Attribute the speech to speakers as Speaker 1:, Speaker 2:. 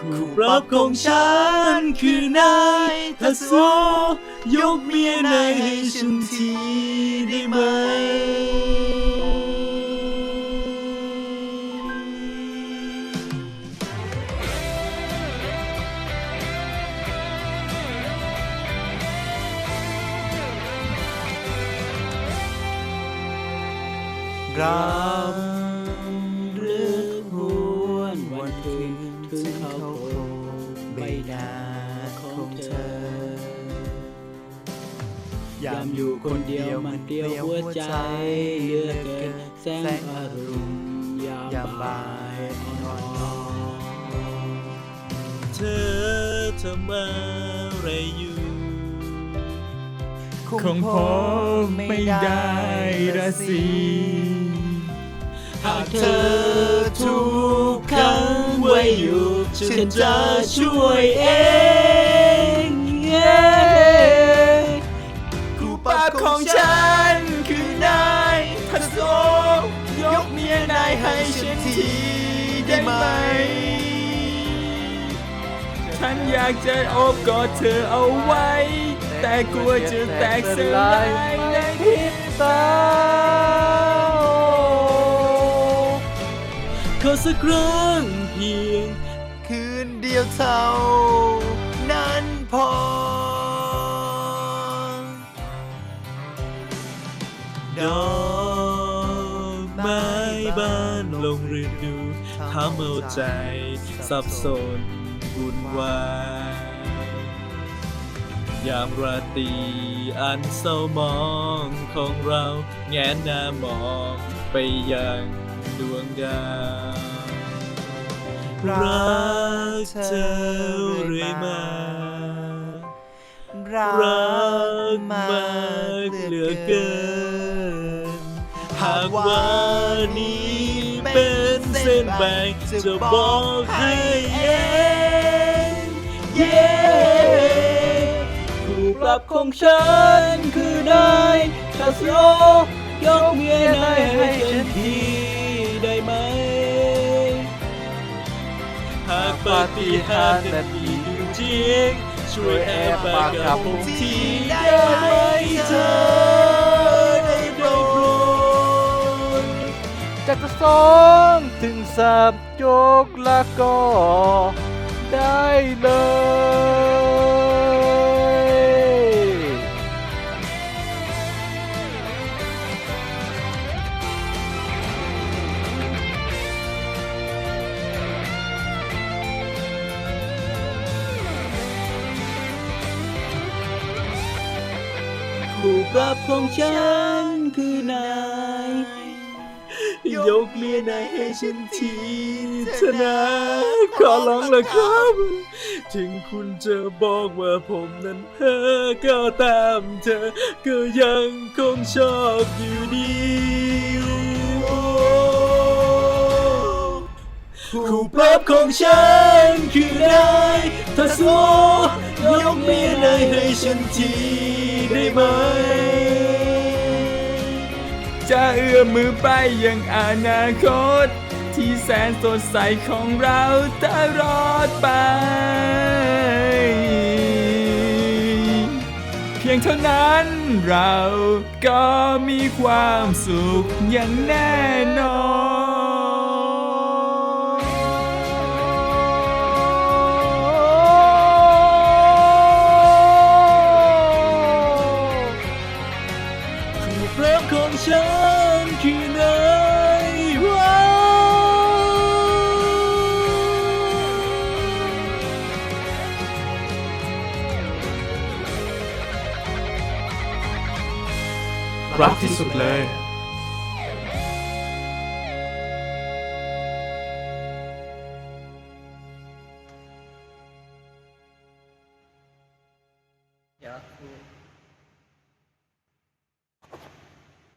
Speaker 1: คู่ปรับของฉันคือนายทัศโยกเมียนายให้ฉันทีได้ไหม
Speaker 2: รับ นาของเธอยามอยู่คนเดียวมันเดียวหัวใจเลือเกินแสงอรุณยามบ่ายอ่อน
Speaker 1: เธอทำอะไรอยู่
Speaker 2: คงพบไม่ได้ละสิหากเธอถูกขังไว้อยู่ ฉันจะช่วยเองเย้คู่ปรับของฉันคือนายทัศโซยกเมียนายให้ฉันทีได้ไหม ฉันอยากจะโอบกอดเธอเอาไว้ แต่กลัวจะแตกสลายในพริบตา
Speaker 1: ขอสักครั้ง ย
Speaker 2: วเท่านั้นพอ
Speaker 1: ดอกไม้บานลงฤดูทำเอาใจสับสนวุ่นวายยามราตรีอันเศร้ามองของเรา แงนหน้ามองไปยังดวงดาว รักเธอเรื่อยมารักมากเหลือเกิน หากว่านี้เป็นเส้นแบ่งจะบอกให้เองเย้คู่ปรับของฉันคือนายชาสโลยกเมียนายให้ฉันที ปาฏิหาริย์นั้นมีอยู่จริง ช่วยแอบปากกับผมทีได้ไหมเธอได้โปรด
Speaker 2: จากจะสองถึงสามโยกละก็ได้เลย
Speaker 1: ปรับของฉันคือนาย ยกเมียนายให้ฉันทีเถอะนะขอร้องเลยครับ ถึงคุณจะบอกว่าผมนั้นเพ้อก็ตามเธอ ก็ยังคงชอบอยู่ดีคู่ปรับของฉันคือนายถ้าโซย กเมียนายให้ฉันทีได้ไหม
Speaker 2: จะเอื้อมมือไปยังอนาคต ที่แสนสดใสของเราตลอดไป เพียงเท่านั้นเราก็มีความสุขอย่างแน่นอน
Speaker 1: รั
Speaker 3: กที่สุดเลยเดี๋ยว